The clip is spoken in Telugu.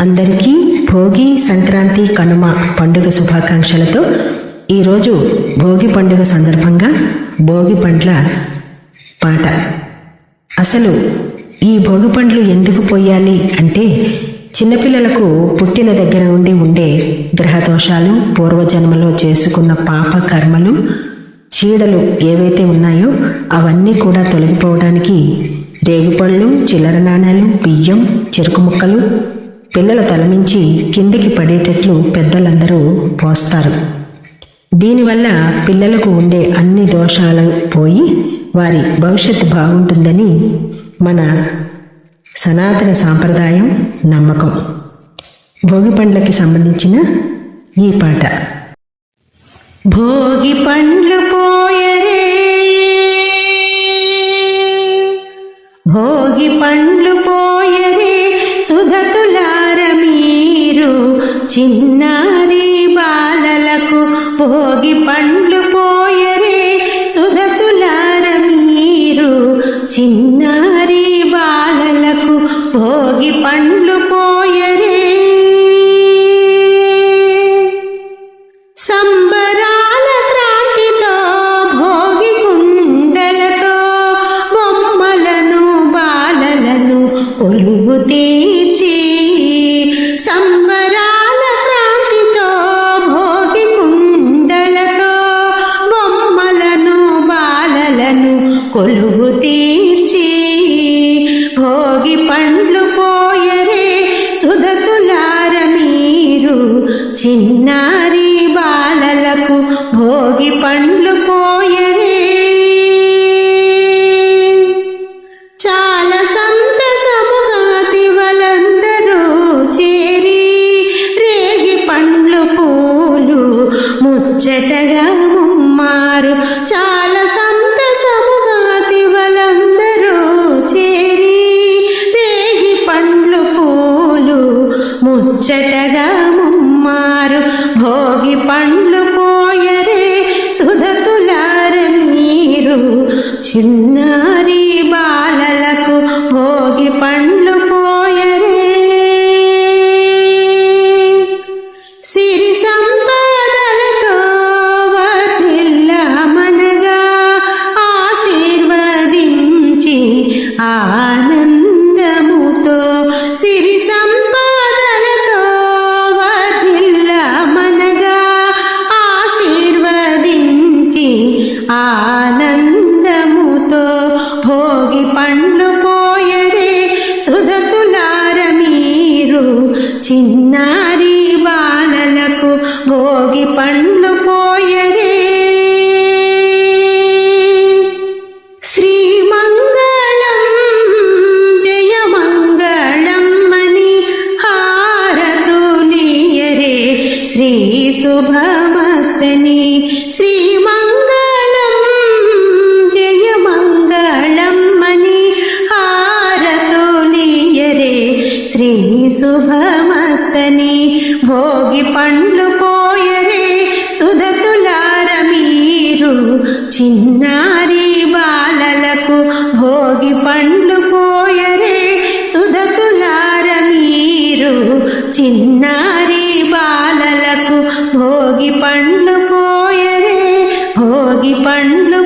అందరికీ భోగి సంక్రాంతి కనుమ పండుగ శుభాకాంక్షలతో ఈరోజు భోగి పండుగ సందర్భంగా భోగి పండ్ల పాట. అసలు ఈ భోగి పండ్లు ఎందుకు పోయాలి అంటే చిన్నపిల్లలకు పుట్టిన దగ్గర నుండి ఉండే గ్రహదోషాలు పూర్వజన్మలో చేసుకున్న పాప కర్మలు చీడలు ఏవైతే ఉన్నాయో అవన్నీ కూడా తొలగిపోవడానికి రేగుపళ్ళు చిల్లర నాణాలు బియ్యం చెరుకు ముక్కలు పిల్లల తలమించి కిందికి పడేటట్లు పెద్దలందరూ పోస్తారు. దీనివల్ల పిల్లలకు ఉండే అన్ని దోషాలు పోయి వారి భవిష్యత్తు బాగుంటుందని మన సనాతన సాంప్రదాయం నమ్మకం. భోగి పండ్లకి సంబంధించిన ఈ పాట. భోగి పండ్లు పోయే చిన్నారి బాలలకు భోగి పండ్లు పోయరే సుధతులార మీరు. చిన్నారి బాలలకు భోగి పండ్లు పోయరే. సమ కొలువు తీర్చి భోగి పండ్లు పోయరే సుధతులార మీరు. చిన్నారి బాలలకు భోగి పండ్లు పోయరే. చాలా సంతసముగా దివలందరూ చేరి రేగి పండ్లు పూలు ముచ్చటగా ముమ్మారు. చాలా ముచ్చటగా ముమ్మారు. భోగి పండ్లు పోయరే సుధతులార మీరు. చిన్నారి బాలలకు భోగి పండ్లు పోయరే. సిరి చిన్నారి బాలలకు భోగి పండ్లు పోయరే. శ్రీమంగళం జయమంగళం మణి హారతులియరే శ్రీ శుభమస్తని శ్రీ సుధతులార మీరు చిన్నారి బాలలకు భోగి పండ్లు పోయరే. సుధతులార మీరు చిన్నారి బాలలకు భోగి పండ్లు పోయరే. భోగి పండ్లు